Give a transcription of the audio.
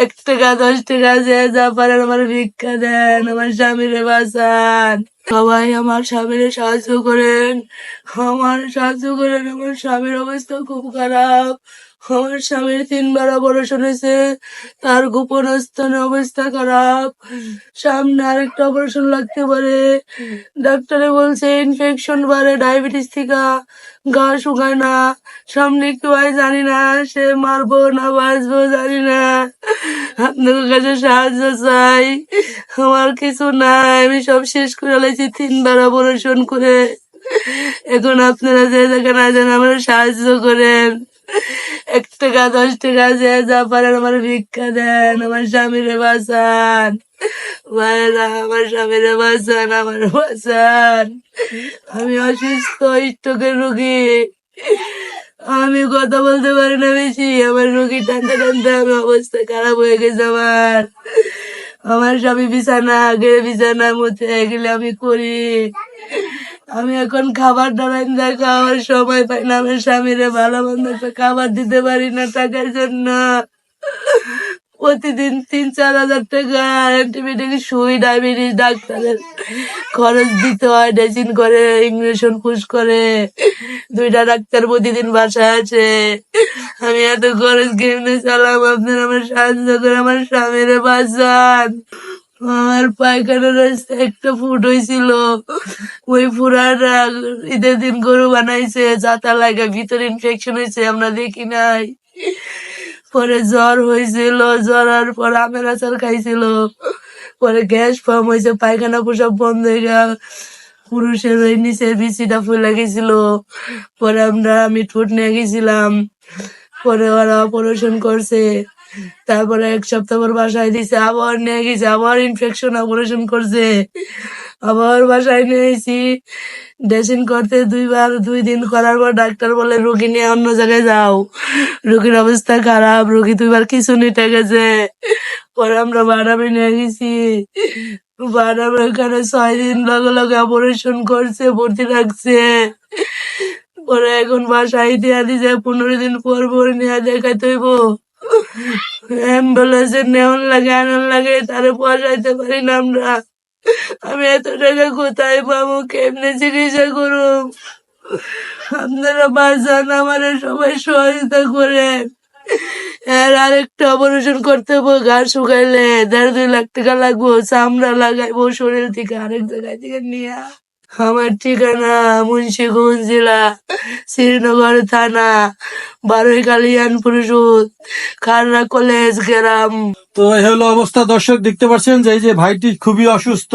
এক টাকা দশ টাকা যে যা পারেন আমার ভিক্ষা দেন আমার স্বামীরে বাঁচান। সবাই আমার স্বামীরে সাহায্য করেন। আমার সাহায্য করেন, আমার স্বামীর অবস্থা খুব খারাপ। আমার স্বামীর তিনবার অপারেশন হয়েছে, তার গোপন স্থানে অবস্থা খারাপ। সামনে আরেকটা অপারেশন লাগতে পারে। ডাক্তারে বলছে ইনফেকশন বাড়ে ডায়াবেটিস থেকে। গা শুকায় না। সামনে কি হয় জানি না সে মারবো না বাঁচবো, জানি না। আপনার কাছে সাহায্য চাই। আমার কিছু নাই, আমি সব শেষ করে লাইছি তিনবার অপারেশন করে। এখন আপনারা যে যেখানে আছেন আমার সাহায্য করেন। এক টাকা দশ টাকা যে যা পারেন আমার ভিক্ষা দেন, আমার স্বামীরে বাঁচান। মায়েরা আমার স্বামীরে বাঁচান, আমার বাঁচান। আমি অসুস্থ স্ট্রোকের রুগী। আমি কথা বলতে পারি না বেশি, আমার রোগী টানতে টানতে আমার অবস্থা খারাপ হয়ে গেছে আমার। আমার স্বামী বিছানা, আগে বিছানার মধ্যে এগুলো আমি করি। আমি এখন খাবার দাবার খাওয়ার সময় পাই না, আমার স্বামীরে ভালো মন্দ খাবার দিতে পারি না টাকার জন্য। প্রতিদিন তিন, চার হাজার টাকা অ্যান্টিবায়োটিক সুই, ডায়াবেটিস, ডাক্তারের খরচ দিতে হয়, ড্রেসিং করে ইঞ্জেকশন পুশ করে। দুইটা ডাক্তার প্রতিদিন বাসায় আছে। আমি এত খরচ কেমনে চালাম আপনারা আমার সাহায্য করে আমার স্বামীরে বাঁচান। আমার পায়খানার একটা ফুট হয়েছিল ওই ফুরাটা ঈদের দিন গরু বানাইছে, যাতা লাগে ভিতরে ইনফেকশন হয়েছে আমরা দেখি নাই। পরে জ্বর হয়েছিল জ্বর আর পর আমের আচার খাইছিল। পরে গ্যাস ফর্ম হয়েছে পায়খানা পোশাক বন্ধ হয়ে গেল। পুরুষের ওই নিচের বিচিটা ফুলে গেছিল। পরে আমরা, আমি ঠোঁট নিয়ে গেছিলাম। পরে ওরা অপারেশন করছে। তারপরে এক সপ্তাহ পর বাসায় দিছে, আবার নিয়ে গেছে, আবার ইনফেকশন অপারেশন করছে। আবার বাসায় নিয়ে এসেছি। ড্রেসিং করতে দুইবার, দুই দিন করার পর ডাক্তার বলে, রোগী নিয়ে অন্য জায়গায় যাও। রোগীর অবস্থা খারাপ, রোগী দুইবার কিছু নিতে গেছে পরে আমরা বারামে নিয়ে গেছি। বারামে ওখানে ছয় দিন লগে লগে অপারেশন করছে, ভর্তি রাখছে পরে এখন বাসায় দিয়া দিছে, পনেরো দিন পর পর নিয়ে দেখাতে হইব। অ্যাম্বুলেন্সের নেওয়ার লাগে, আনার লাগে, তারে পয়সাইতে পারি না আমরা। আমি এত টাকা কোথায় পাবো, কেমনে চিকিৎসা করুম? আপনারা বাঁচান আমার, সবাই সহযোগিতা করেন। এর আরেকটা অপারেশন করতে হব, ঘাড় শুকাইলে। দেড় দুই লাখ টাকা লাগবো, চামড়া লাগাইবো, শরীর থেকে আরেক জায়গায় থেকে নিয়ে আমার ঠিকানা মুন্সিগঞ্জ জেলা, শ্রীনগর থানা বারোই কালিয়ানপুর রোড খারনা কলেজ, গ্রাম। তো হলো অবস্থা। দর্শক দেখতে পাচ্ছেন যে, এই যে ভাইটি খুবই অসুস্থ।